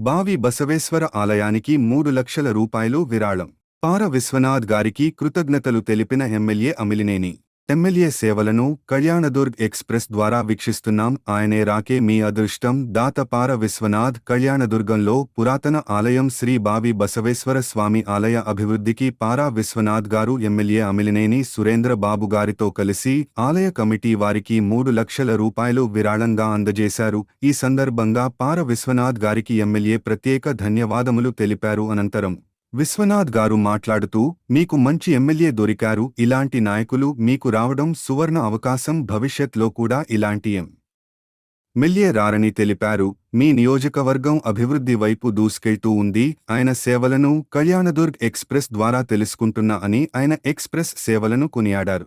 బావి బసవేశ్వర ఆలయానికి మూడు లక్షల రూపాయలు విరాళం. పార విశ్వనాథ్ గారికి కృతజ్ఞతలు తెలిపిన ఎమ్మెల్యే అమిలినేని. ఎమ్మెల్యే సేవలను కళ్యాణదుర్గ్ ఎక్స్ప్రెస్ ద్వారా వీక్షిస్తున్నాం. ఆయనే రాకే మీ అదృష్టం. దాతపార విశ్వనాథ్ కళ్యాణదుర్గంలో పురాతన ఆలయం శ్రీ బావి బసవేశ్వర స్వామి ఆలయ అభివృద్ధికి పారా విశ్వనాథ్ గారు ఎమ్మెల్యే అమిలినేని సురేంద్ర బాబు గారితో కలిసి ఆలయ కమిటీ వారికి మూడు లక్షల రూపాయలు విరాళంగా అందజేశారు. ఈ సందర్భంగా పార విశ్వనాథ్ గారికి ఎమ్మెల్యే ప్రత్యేక ధన్యవాదములు తెలిపారు. అనంతరం విశ్వనాథ్ గారు మాట్లాడుతూ మీకు మంచి ఎమ్మెల్యే దొరికారు ఇలాంటి నాయకులు మీకు రావడం సువర్ణ అవకాశం భవిష్యత్లో కూడా ఇలాంటి ఎం ఎమ్మెల్యే రారని తెలిపారు మీ నియోజకవర్గం అభివృద్ధి వైపు దూసుకెళ్తూ ఉంది ఆయన సేవలను కళ్యాణదుర్గ్ ఎక్స్ప్రెస్ ద్వారా తెలుసుకుంటున్నా అని ఆయన ఎక్స్ప్రెస్ సేవలను కొనియాడారు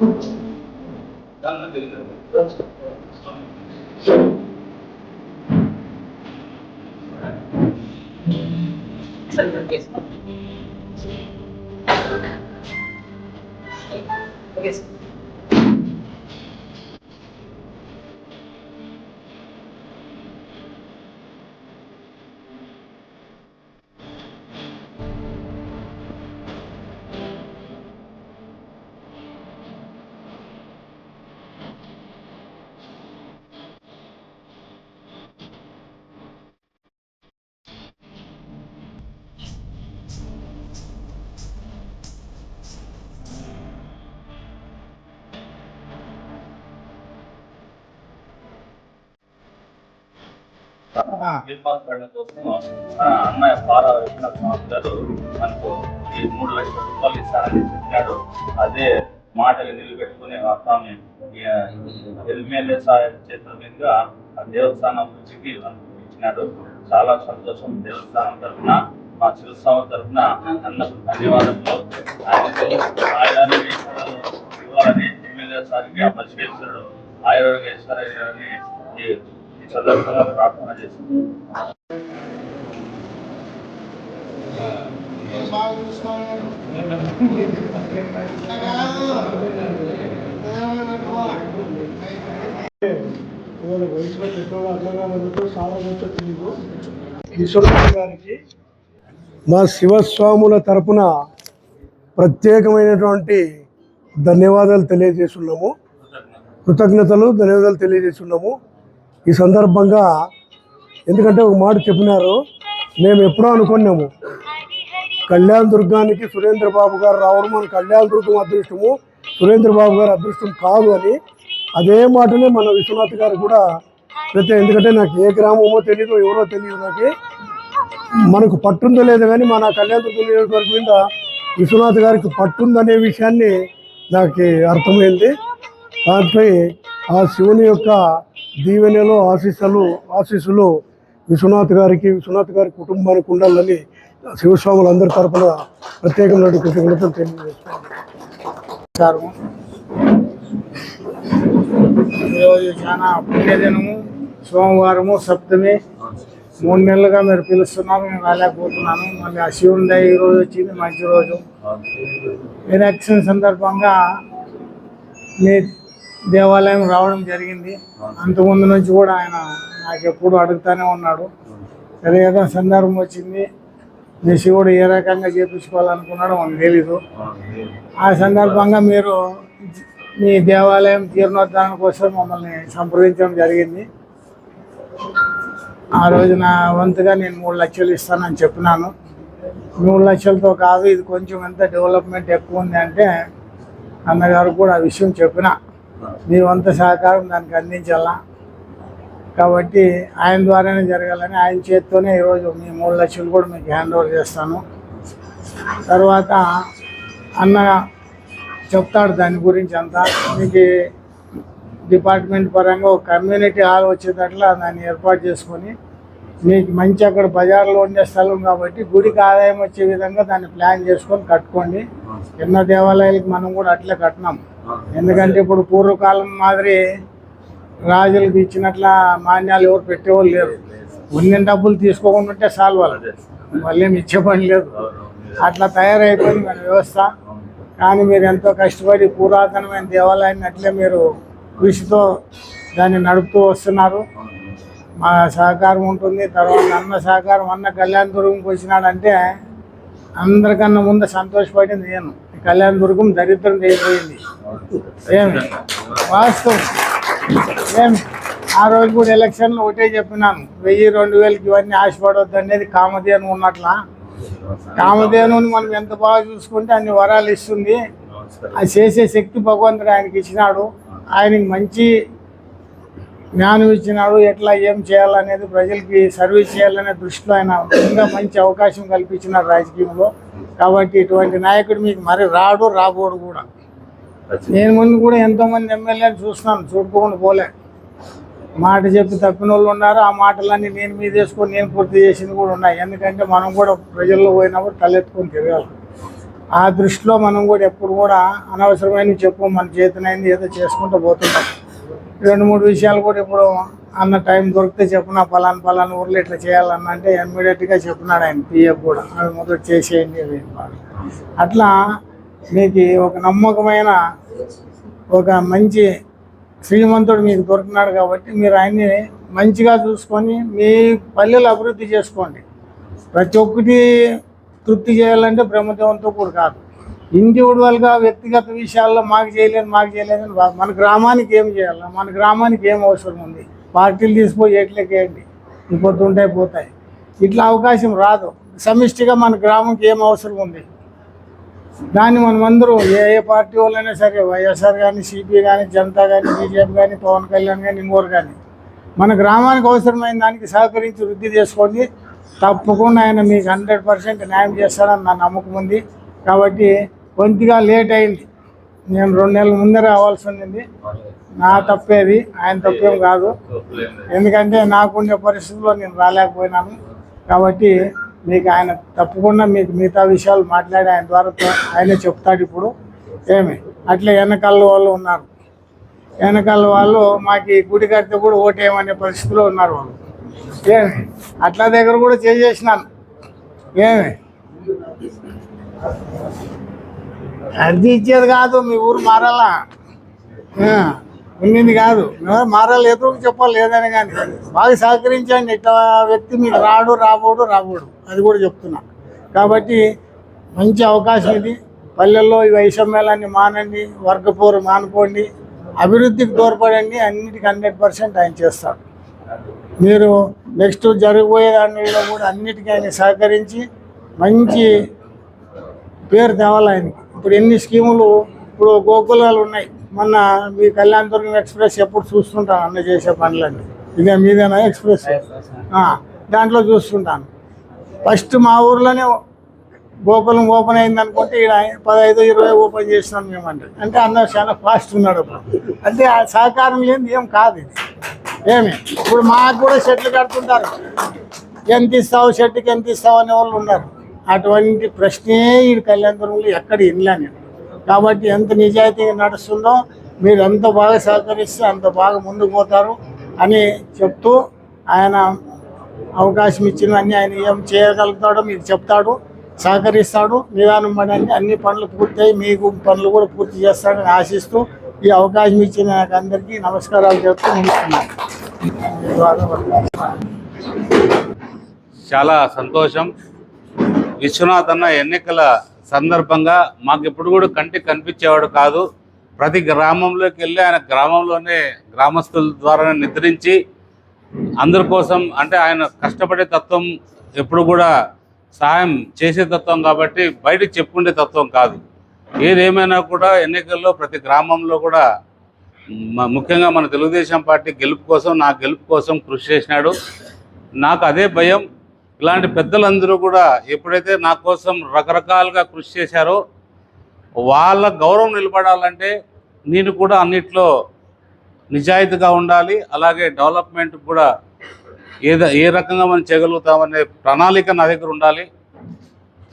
మాట అని చెప్పండి అది లెక్క. ఆ, ఆ, పన్నెండు. ఆ, కోసం అన్నయ్య పారా స్వామి గారు మనకు ఈ మూడు లక్షల రూపాయలు ఇస్తారని చెప్పాడు అదే మాటలు నిలబెట్టుకుని స్వామి ఎల్మేలే సాయం చేతుల మీదుగా ఆ దేవస్థానం గురించి ఇచ్చినాడు చాలా సంతోషం దేవస్థానం తరఫున మా శివస్వామి తరఫున అన్నకు ధన్యవాదాలు ఆయన ఆయుధాన్ని ఇవ్వాలని ఎమ్మెల్యే సారికి ఆ పరమేశ్వరుడు ఆయుర్వేశ్వరని ఈ ప్రార్థన చేసింది వయసులో పెద్దవాళ్ళు తెలియదు ఈశ్వరరావు గారికి మా శివస్వాముల తరపున ప్రత్యేకమైనటువంటి ధన్యవాదాలు తెలియజేస్తున్నాము. కృతజ్ఞతలు ధన్యవాదాలు తెలియజేస్తున్నాము. ఈ సందర్భంగా ఎందుకంటే ఒక మాట చెప్పినారు మేము ఎప్పుడో అనుకున్నాము. కళ్యాణ్ దుర్గానికి సురేంద్ర బాబు గారు రావడం మన కళ్యాణ్ దుర్గం అదృష్టము సురేంద్ర బాబు గారు అదృష్టం కాదు అని అదే మాటనే మన విశ్వనాథ్ గారు కూడా ప్రతి ఎందుకంటే నాకు ఏ గ్రామమో తెలియదు ఎవరో తెలియదు నాకు. మనకు పట్టుందో లేదు కానీ మన కళ్యాణ దుర్గం నియోజకవర్గం మీద విశ్వనాథ్ గారికి పట్టుందనే విషయాన్ని నాకు అర్థమైంది. కాబట్టి ఆ శివుని యొక్క దీవెనలో ఆశీస్సులు ఆశీస్సులు విశ్వనాథ్ గారికి విశ్వనాథ్ గారి కుటుంబానికి ఉండాలని శివస్వాములందరి తరపున ప్రత్యేకమైన కృతజ్ఞతలు తెలియజేస్తున్నాను. నమస్కారం ఈరోజు చాలా పుణ్యదినము సోమవారము సప్తమి. మూడు నెలలుగా మీరు పిలుస్తున్నారు నేను రాలేకపోతున్నాను. మళ్ళీ ఆ శివుని దయ ఈ రోజు వచ్చింది మంచి రోజు. ఎలక్షన్ సందర్భంగా మీ దేవాలయం రావడం జరిగింది. అంతకుముందు నుంచి కూడా ఆయన నాకు ఎప్పుడు అడుగుతానే ఉన్నాడు. సరే ఏదో సందర్భం వచ్చింది. మీ శివుడు ఏ రకంగా చేపించుకోవాలనుకున్నాడో మనకు తెలీదు. ఆ సందర్భంగా మీరు మీ దేవాలయం జీర్ణోద్ధారణ కోసం మమ్మల్ని సంప్రదించడం జరిగింది. ఆ రోజు నా వంతుగా నేను మూడు లక్షలు ఇస్తానని చెప్పినాను. మూడు లక్షలతో కాదు ఇది కొంచెం ఎంత డెవలప్మెంట్ ఎక్కువ ఉంది అంటే అన్నగారు కూడా ఆ విషయం చెప్పిన. మీ వంత సహకారం దానికి అందించాలా? కాబట్టి ఆయన ద్వారానే జరగాలని ఆయన చేత్తోనే ఈరోజు మీ మూడు లక్షలు కూడా మీకు హ్యాండ్ ఓవర్ చేస్తాను. తర్వాత అన్న చెప్తాడు దాని గురించి అంతా. మీకు డిపార్ట్మెంట్ పరంగా ఒక కమ్యూనిటీ హాల్ వచ్చేటట్లా దాన్ని ఏర్పాటు చేసుకొని మీకు మంచి అక్కడ బజార్లో ఉండే స్థలం కాబట్టి గుడికి ఆదాయం వచ్చే విధంగా దాన్ని ప్లాన్ చేసుకొని కట్టుకోండి. ఎన్నో దేవాలయాలకు మనం కూడా అట్లే కట్టినాం. ఎందుకంటే ఇప్పుడు పూర్వకాలం మాదిరి రాజులకు ఇచ్చినట్ల మాన్యాలు ఎవరు పెట్టేవాళ్ళు లేరు. ఉన్న డబ్బులు తీసుకోకుండా ఉంటే సాల్వ్ వాళ్ళు మళ్ళీ ఇచ్చే పని లేదు. అట్లా తయారైపోయింది మన వ్యవస్థ. కానీ మీరు ఎంతో కష్టపడి పురాతనమైన దేవాలయాన్ని అట్లే మీరు కృషితో దాన్ని నడుపుతూ వస్తున్నారు. మా సహకారం ఉంటుంది. తర్వాత అన్న సహకారం అన్న కళ్యాణ దుర్గంకి వచ్చినాడంటే అందరికన్నా ముందు సంతోషపడింది నేను. ఈ కళ్యాణ దుర్గం దరిద్రం అయిపోయింది ఏమి? వాస్తవం. ఏమి? ఆ రోజు కూడా ఎలక్షన్లో ఒకటే చెప్పినాను. వెయ్యి రెండు వేలకి ఇవన్నీ ఆశపడవద్దు అనేది కామధేను ఉన్నట్లా. కామధేనుని మనం ఎంత బాగా చూసుకుంటే అన్ని వరాలు ఇస్తుంది. అది చేసే శక్తి భగవంతుడు ఆయనకి ఇచ్చినాడు. ఆయనకి మంచి జ్ఞానం ఇచ్చినాడు. ఎట్లా ఏం చేయాలనేది ప్రజలకి సర్వీస్ చేయాలనే దృష్టిలో ఆయన ఇంకా మంచి అవకాశం కల్పించినారు రాజకీయంలో. కాబట్టి ఇటువంటి నాయకుడు మీకు మరి రాడు రాబోడు కూడా. నేను ముందు కూడా ఎంతోమంది ఎమ్మెల్యేలు చూస్తున్నాను చూడుకోకుండా పోలే. మాట చెప్పి తప్పిన వాళ్ళు ఉన్నారు ఆ మాటలన్నీ నేను మీద వేసుకొని నేను పూర్తి చేసింది కూడా ఉన్నాయి. ఎందుకంటే మనం కూడా ప్రజల్లో పోయినప్పుడు తలెత్తుకొని తిరగాలి. ఆ దృష్టిలో మనం కూడా ఎప్పుడు కూడా అనవసరమైన చెప్పు మన చేతనైంది ఏదో చేసుకుంటూ పోతుంటాం. రెండు మూడు విషయాలు కూడా ఇప్పుడు అన్న టైం దొరికితే చెప్పిన పలానా పలానా ఊర్లో ఇట్లా చేయాలన్న అంటే ఇమ్మీడియట్గా చెప్పినాడు ఆయన పిఎఫ్ కూడా. అవి మొదలు చేసేయండి అవి అట్లా మీకు ఒక నమ్మకమైన ఒక మంచి శ్రీమంతుడు మీకు దొరికినాడు కాబట్టి మీరు ఆయన్ని మంచిగా చూసుకొని మీ పల్లెలు అభివృద్ధి చేసుకోండి. ప్రతి ఒక్కటి తృప్తి చేయాలంటే బ్రహ్మదేవంతో కూడా కాదు. ఇండివిజువల్గా వ్యక్తిగత విషయాల్లో మాకు చేయలేదు మాకు చేయలేదు మన గ్రామానికి ఏం చేయాలి? మన గ్రామానికి ఏం అవసరం ఉంది? పార్టీలు తీసిపోయి ఎట్లకేయండి ఇంకొద్దుంటాయి పోతాయి. ఇట్లా అవకాశం రాదు. సమిష్టిగా మన గ్రామంకి ఏం అవసరం ఉంది? దాన్ని మనం అందరూ ఏ ఏ పార్టీ వాళ్ళైనా సరే వైఎస్ఆర్ కానీ సిపి కానీ జనతా కానీ బీజేపీ కానీ పవన్ కళ్యాణ్ కానీ ఇంకోరు కానీ మన గ్రామానికి అవసరమైన దానికి సహకరించి వృద్ధి చేసుకోండి. తప్పకుండా ఆయన మీకు హండ్రెడ్ పర్సెంట్ న్యాయం చేస్తాడని నా నమ్మకం ఉంది. కాబట్టి కొద్దిగా లేట్ అయింది. నేను రెండు నెలల ముందే రావాల్సి ఉండింది. నా తప్పేది ఆయన తప్పేం కాదు. ఎందుకంటే నాకుండే పరిస్థితుల్లో నేను రాలేకపోయినాను. కాబట్టి మీకు ఆయన తప్పకుండా మీకు మిగతా విషయాలు మాట్లాడి ఆయన ద్వారా ఆయనే చెప్తాడు ఇప్పుడు. ఏమి? అట్లా వెనకాల వాళ్ళు ఉన్నారు. వెనకాల వాళ్ళు మాకు ఈ గుడి కడితే కూడా ఓటేయమనే పరిస్థితిలో ఉన్నారు వాళ్ళు. ఏమి? అట్లా దగ్గర కూడా చేసేసినాను. ఏమి? అర్జీ ఇచ్చేది కాదు మీ ఊరు మారాలా? ఉండింది కాదు. ఎవరు మారాలి ఎదురు చెప్పాలి లేదని కానీ. బాగా సహకరించండి ఇట్లా వ్యక్తి మీకు రాడు రాబోడు రాబోడు. అది కూడా చెప్తున్నా. కాబట్టి మంచి అవకాశం ఇది. పల్లెల్లో ఈ వైషమ్యాలన్నీ మానండి వర్గపోరు మానుకోండి అభివృద్ధికి తోడ్పడండి అన్నిటికీ హండ్రెడ్ పర్సెంట్ ఆయన చేస్తాడు. మీరు నెక్స్ట్ జరగబోయే దానిలో కూడా అన్నిటికీ ఆయన సహకరించి మంచి పేరు తేవాలి ఆయనకి. ఇప్పుడు ఎన్ని స్కీములు ఇప్పుడు గోకులాలు ఉన్నాయి. మొన్న మీ కళ్యాణ్ దుర్గం ఎక్స్ప్రెస్ ఎప్పుడు చూస్తుంటాను అన్న చేసే పనులన్నీ. ఇదే మీదేనా ఎక్స్ప్రెస్? దాంట్లో చూస్తుంటాను. ఫస్ట్ మా ఊర్లోనే గోకులం ఓపెన్ అయింది అనుకుంటే ఇక్కడ పదహైదు ఇరవై ఓపెన్ చేసినాం మేమంటే. అంటే అన్న చాలా ఫాస్ట్ ఉన్నాడు అప్పుడు. అంటే ఆ సహకారం లేని ఏం కాదు ఇది. ఏమి? ఇప్పుడు మాకు కూడా షెట్లు కడుతుంటారు. ఎంత ఇస్తావు షర్ట్కి ఎంత ఇస్తావు అనే వాళ్ళు ఉన్నారు. అటువంటి ప్రశ్నే ఈ కళ్యాణపురంలో ఎక్కడ ఇన్లా నేను. కాబట్టి ఎంత నిజాయితీగా నడుస్తుందో మీరు ఎంత బాగా సహకరిస్తే అంత బాగా ముందుకు పోతారు అని చెప్తూ ఆయన అవకాశం ఇచ్చినవన్నీ ఆయన ఏం చేయగలుగుతాడో మీకు చెప్తాడు సహకరిస్తాడు నిదానం పడండి అన్ని పనులు పూర్తయి మీకు పనులు కూడా పూర్తి చేస్తాడని ఆశిస్తూ ఈ అవకాశం ఇచ్చిన నాకు అందరికీ నమస్కారాలు చెప్తూ ముగిస్తున్నాను. చాలా సంతోషం. విశ్వనాథ్ అన్న ఎన్నికల సందర్భంగా మాకు ఎప్పుడు కూడా కంటికి కనిపించేవాడు కాదు. ప్రతి గ్రామంలోకి వెళ్ళి ఆయన గ్రామంలోనే గ్రామస్తుల ద్వారా నిద్రించి అందరి కోసం అంటే ఆయన కష్టపడే తత్వం ఎప్పుడు కూడా సహాయం చేసే తత్వం కాబట్టి బయటకు చెప్పుకునే తత్వం కాదు. ఏదేమైనా కూడా ఎన్నికల్లో ప్రతి గ్రామంలో కూడా ముఖ్యంగా మన తెలుగుదేశం పార్టీ గెలుపు కోసం నా గెలుపు కోసం కృషి చేసినాడు. నాకు అదే భయం. ఇలాంటి పెద్దలందరూ కూడా ఎప్పుడైతే నా కోసం రకరకాలుగా కృషి చేశారో వాళ్ళ గౌరవం నిలబడాలంటే నేను కూడా అన్నిట్లో నిజాయితీగా ఉండాలి. అలాగే డెవలప్మెంట్ కూడా ఏదో ఏ రకంగా మనం చేయగలుగుతామనే ప్రణాళిక నా దగ్గర ఉండాలి.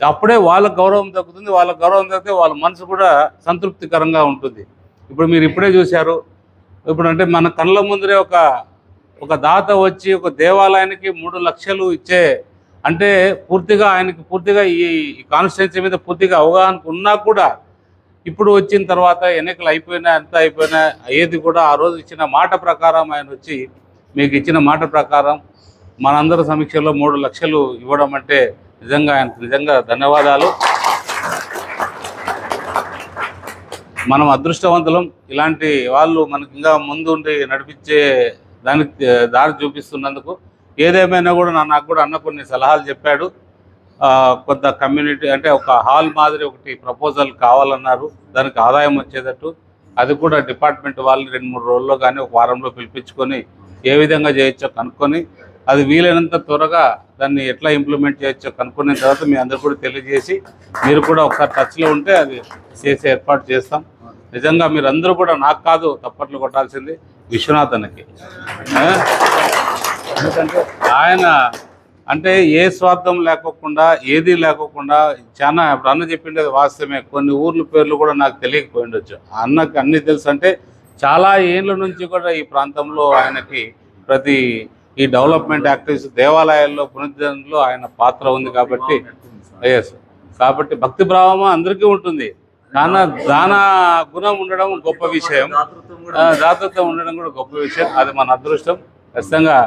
అప్పుడే వాళ్ళ గౌరవం తగ్గుతుంది వాళ్ళ గౌరవం తగ్గితే వాళ్ళ మనసు కూడా సంతృప్తికరంగా ఉంటుంది. ఇప్పుడు మీరు ఇప్పుడే చూశారు. ఇప్పుడు అంటే మన కళ్ళ ముందరే ఒక ఒక దాత వచ్చి ఒక దేవాలయానికి మూడు లక్షలు ఇచ్చే అంటే పూర్తిగా ఆయనకి పూర్తిగా ఈ కాన్స్టిట్యున్సీ మీద పూర్తిగా అవగాహన ఉన్నా కూడా ఇప్పుడు వచ్చిన తర్వాత ఎన్నికలు అయిపోయినా ఎంత అయిపోయినా ఏది కూడా ఆ రోజు ఇచ్చిన మాట ప్రకారం ఆయన వచ్చి మీకు ఇచ్చిన మాట ప్రకారం మనందరి సమీక్షలో మూడు లక్షలు ఇవ్వడం అంటే నిజంగా ఆయనకు నిజంగా ధన్యవాదాలు. మనం అదృష్టవంతులం. ఇలాంటి వాళ్ళు మనకి ఇంకా ముందుండి నడిపించే దానికి దారి చూపిస్తున్నందుకు ఏదేమైనా కూడా నాకు కూడా అన్న కొన్ని సలహాలు చెప్పాడు. కొంత కమ్యూనిటీ అంటే ఒక హాల్ మాదిరి ఒకటి ప్రపోజల్ కావాలన్నారు. దానికి ఆదాయం వచ్చేటట్టు. అది కూడా డిపార్ట్మెంట్ వాళ్ళు రెండు మూడు రోజుల్లో కానీ ఒక వారంలో పిలిపించుకొని ఏ విధంగా చేయొచ్చో కనుక్కొని అది వీలైనంత త్వరగా దాన్ని ఎట్లా ఇంప్లిమెంట్ చేయొచ్చో కనుక్కున్న తర్వాత మీ అందరు కూడా తెలియజేసి మీరు కూడా ఒకసారి టచ్లో ఉంటే అది చేసే ఏర్పాటు చేస్తాం. నిజంగా మీరందరూ కూడా నాకు కాదు తప్పట్లు కొట్టాల్సింది విశ్వనాథన్కి ఎందుకంటే ఆయన అంటే ఏ స్వార్థం లేకోకుండా ఏది లేకోకుండా చాలా ఇప్పుడు అన్న చెప్పిండేది వాస్తవమే. కొన్ని ఊర్ల పేర్లు కూడా నాకు తెలియకపోయి ఉండొచ్చు అన్నకి అన్ని తెలుసు అంటే చాలా ఏళ్ళ నుంచి కూడా ఈ ప్రాంతంలో ఆయనకి ప్రతి ఈ డెవలప్మెంట్ యాక్టివిటీస్ దేవాలయాల్లో పునరుద్ధరణలో ఆయన పాత్ర ఉంది కాబట్టి ఎస్ కాబట్టి భక్తి భావం అందరికీ ఉంటుంది. దాన దాన గుణం ఉండడం గొప్ప విషయం. దాతృత్వం ఉండడం కూడా గొప్ప విషయం. అది మన అదృష్టం. ఖచ్చితంగా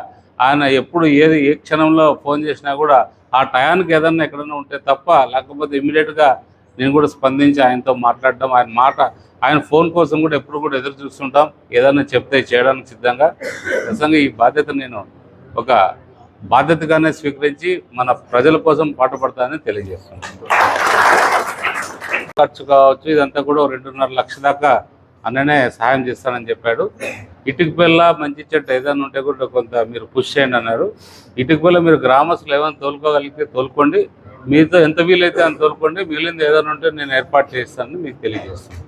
ఆయన ఎప్పుడు ఏది ఏ క్షణంలో ఫోన్ చేసినా కూడా ఆ టయానికి ఏదన్నా ఎక్కడన్నా ఉంటే తప్ప లేకపోతే ఇమీడియట్గా నేను కూడా స్పందించి ఆయనతో మాట్లాడడం ఆయన మాట ఆయన ఫోన్ కోసం కూడా ఎప్పుడు కూడా ఎదురు చూస్తుంటాం. ఏదన్నా చెప్తే చేయడానికి సిద్ధంగా. నిజంగా ఈ బాధ్యత నేను ఒక బాధ్యతగానే స్వీకరించి మన ప్రజల కోసం పాటుపడతానని తెలియజేస్తున్నాను. ఖర్చు కావచ్చు ఇదంతా కూడా రెండున్నర లక్ష దాకా అన్ననే సహాయం చేస్తానని చెప్పాడు. ఇటుక పిల్ల మంచి చెట్టు ఏదైనా ఉంటే కూడా కొంత మీరు పుష్ చేయండి అన్నారు. ఇటుక పిల్ల మీరు గ్రామస్తులు ఏమైనా తోలుకోగలిగితే తోలుకోండి. మీతో ఎంత వీలైతే అంత తోలుకోండి. మిగిలింది ఏదైనా ఉంటే నేను ఏర్పాటు చేస్తానని మీకు తెలియజేస్తాను